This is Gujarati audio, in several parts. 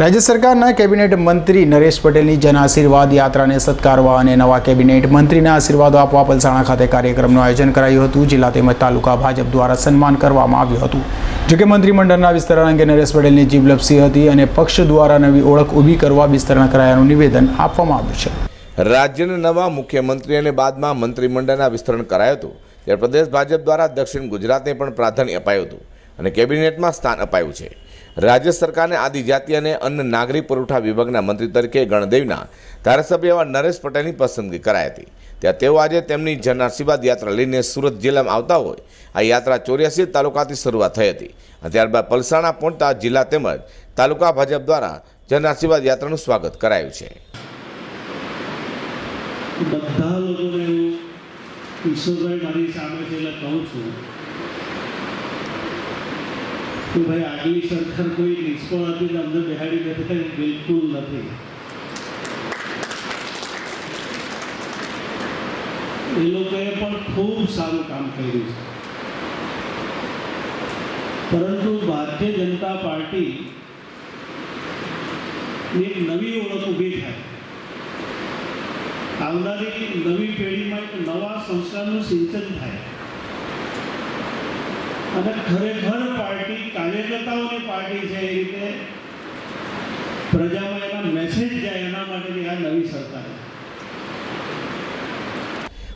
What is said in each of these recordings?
રાજ્ય સરકારના કેબિનેટ મંત્રી નરેશ પટેલની જન આશીર્વાદ યાત્રાને સત્કારવા અને નવા કેબિનેટ મંત્રીના આશીર્વાદો આપવા પલસાણા ખાતે કાર્યક્રમનું આયોજન કરાયું હતું. જિલ્લા તેમજ તાલુકા ભાજપ દ્વારા સન્માન કરવામાં આવ્યું હતું. જોકે મંત્રીમંડળના વિસ્તરણ અંગે નરેશ પટેલની જીભ લપસી હતી અને પક્ષ દ્વારા નવી ઓળખ ઊભી કરવા વિસ્તરણ કરાયાનું નિવેદન આપવામાં આવ્યું છે. રાજ્યના નવા મુખ્યમંત્રી અને બાદમાં મંત્રીમંડળના વિસ્તરણ કરાયું હતું. ત્યારે પ્રદેશ ભાજપ દ્વારા દક્ષિણ ગુજરાતને પણ પ્રાધાન્ય અપાયું હતું અને કેબિનેટમાં સ્થાન અપાયું છે. રાજ્ય સરકારને આદિજાતિ અને અન્ન નાગરિક પુરવઠા વિભાગના મંત્રી તરીકે ગણદેવના ધારાસભ્ય એવા નરેશ પટેલની પસંદગી કરાઈ હતી. ત્યાં તેઓ આજે તેમની જનઆશીર્વાદ યાત્રા લઈને સુરત જિલ્લામાં આવતા હોય. આ યાત્રા ચોર્યાસી તાલુકાથી શરૂઆત થઈ હતી ત્યારબાદ પલસાણા પહોંચતા જિલ્લા તેમજ તાલુકા ભાજપ દ્વારા જનઆશીર્વાદ યાત્રાનું સ્વાગત કરાયું છે. બધા લોકોને ઈશ્વરભાઈ મારી સામે છે એટલે કહું છું. કે ભાઈ આગલી સરકાર કોઈ નિષ્ફળ હતી અમને બેહાડી બેઠી કરી બિલકુલ નથી. એ લોકોએ પણ ખૂબ સારું કામ કર્યું છે. પરંતુ ભારતીય જનતા પાર્ટી એક નવી ઓળખ ઊભી થાય. આવનારી નવી પેઢીમાં એક નવા સંસ્કારનું સિંચન થાય. અને ખરેખર પાર્ટી કાર્યકર્તાઓની પાર્ટી છે એ રીતે પ્રજામાં એના મેસેજ જાય એના માટેની આ નવી સરકાર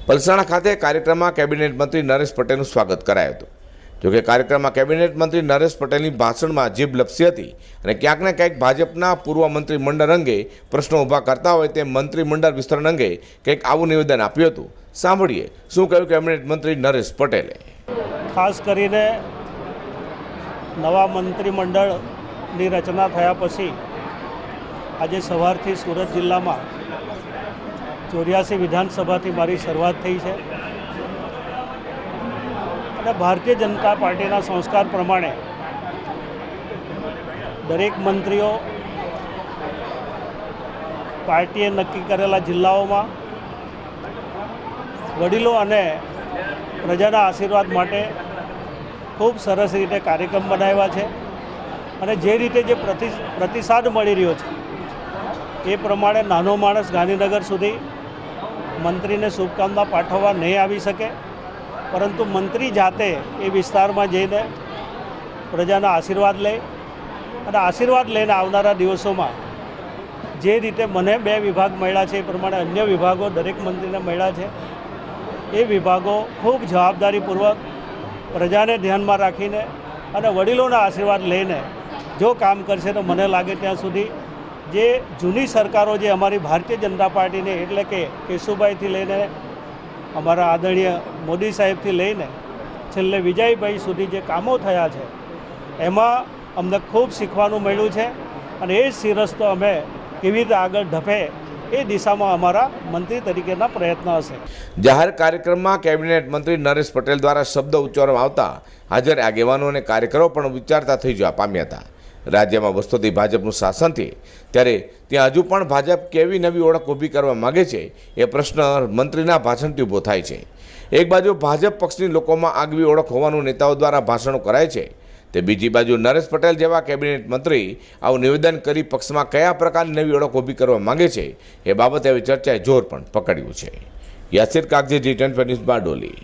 પલસાણા ખાતે કાર્યક્રમમાં કેબિનેટ મંત્રી નરેશ પટેલનું સ્વાગત કરાયું હતું. જોકે કાર્યક્રમમાં કેબિનેટ મંત્રી નરેશ પટેલની ભાષણમાં જીભ લપસી હતી અને ક્યાંક ને ક્યાંક ભાજપના પૂર્વ મંત્રીમંડળ અંગે પ્રશ્નો ઊભા કરતા હોય તે મંત્રીમંડળ વિસ્તરણ અંગે કંઈક આવું નિવેદન આપ્યું હતું. સાંભળીએ શું કહ્યું કેબિનેટ મંત્રી નરેશ પટેલે. ખાસ કરીને નવા મંત્રીમંડળની રચના થયા પછી આજે સવારથી સુરત જિલ્લામાં ચોર્યાસી વિધાનસભાથી મારી શરૂઆત થઈ છે. અને ભારતીય જનતા પાર્ટીના સંસ્કાર પ્રમાણે દરેક મંત્રીઓ પાર્ટીએ નક્કી કરેલા જિલ્લાઓમાં વડીલો અને પ્રજાના આશીર્વાદ માટે ખૂબ સરસ રીતે કાર્યક્રમ બનાવ્યા છે અને જે રીતે જે પ્રતિ, પ્રતિસાદ મળી રહ્યો છે, એ પ્રમાણે નાનો માણસ ગાંધીનગર સુધી મંત્રીને શુભકામના પાઠવવા નહીં આવી શકે, પરંતુ મંત્રી જાતે એ વિસ્તારમાં જઈને પ્રજાના આશીર્વાદ લે અને આશીર્વાદ લઈને આવનારા દિવસોમાં જે રીતે મને બે વિભાગ મળ્યા છે, એ પ્રમાણે અન્ય વિભાગો દરેક મંત્રીને મળ્યા છે, એ વિભાગો ખૂબ જવાબદારીપૂર્વક પ્રજાને ધ્યાનમાં રાખીને અને વડીલોના આશીર્વાદ લઈને જો કામ કરશે તો મને લાગે ત્યાં સુધી જે જૂની સરકારો જે અમારી ભારતીય જનતા પાર્ટીની એટલે કે કેશુભાઈથી લઈને અમારા આદરણીય મોદી સાહેબથી લઈને છેલ્લે વિજયભાઈ સુધી જે કામો થયા છે, એમાં અમને ખૂબ શીખવાનું મળ્યું છે અને એ જ સિરસ્તો અમે કેવી રીતે આગળ ધપે એ દિશામાં અમારા મંત્રી તરીકેના પ્રયત્ન હશે. જાહેર કાર્યક્રમમાં કેબિનેટ મંત્રી નરેશ પટેલ દ્વારા શબ્દ ઉચ્ચારવામાં આવતા હાજર આગેવાનો અને કાર્યકરો પણ વિચારતા થઈ જવા પામ્યા હતા. રાજ્યમાં વસ્તુથી ભાજપનું શાસન શાસનથી ત્યારે ત્યાં હજુ પણ ભાજપ કેવી નવી ઓળખ ઊભી કરવા માગે છે એ પ્રશ્ન મંત્રીના ભાષણથી ઊભો થાય છે. એક બાજુ ભાજપ પક્ષની લોકોમાં આગવી ઓળખ હોવાનું નેતાઓ દ્વારા ભાષણો કરાય છે. તે બીજી બાજુ નરેશ પટેલ જેવા કેબિનેટ મંત્રી આવું નિવેદન કરી પક્ષમાં કયા પ્રકારની નવી ઓળખ ઊભી કરવા માંગે છે એ બાબતે હવે ચર્ચાએ જોર પણ પકડ્યું છે. Yasir Kagzi, G twenty news Bardoli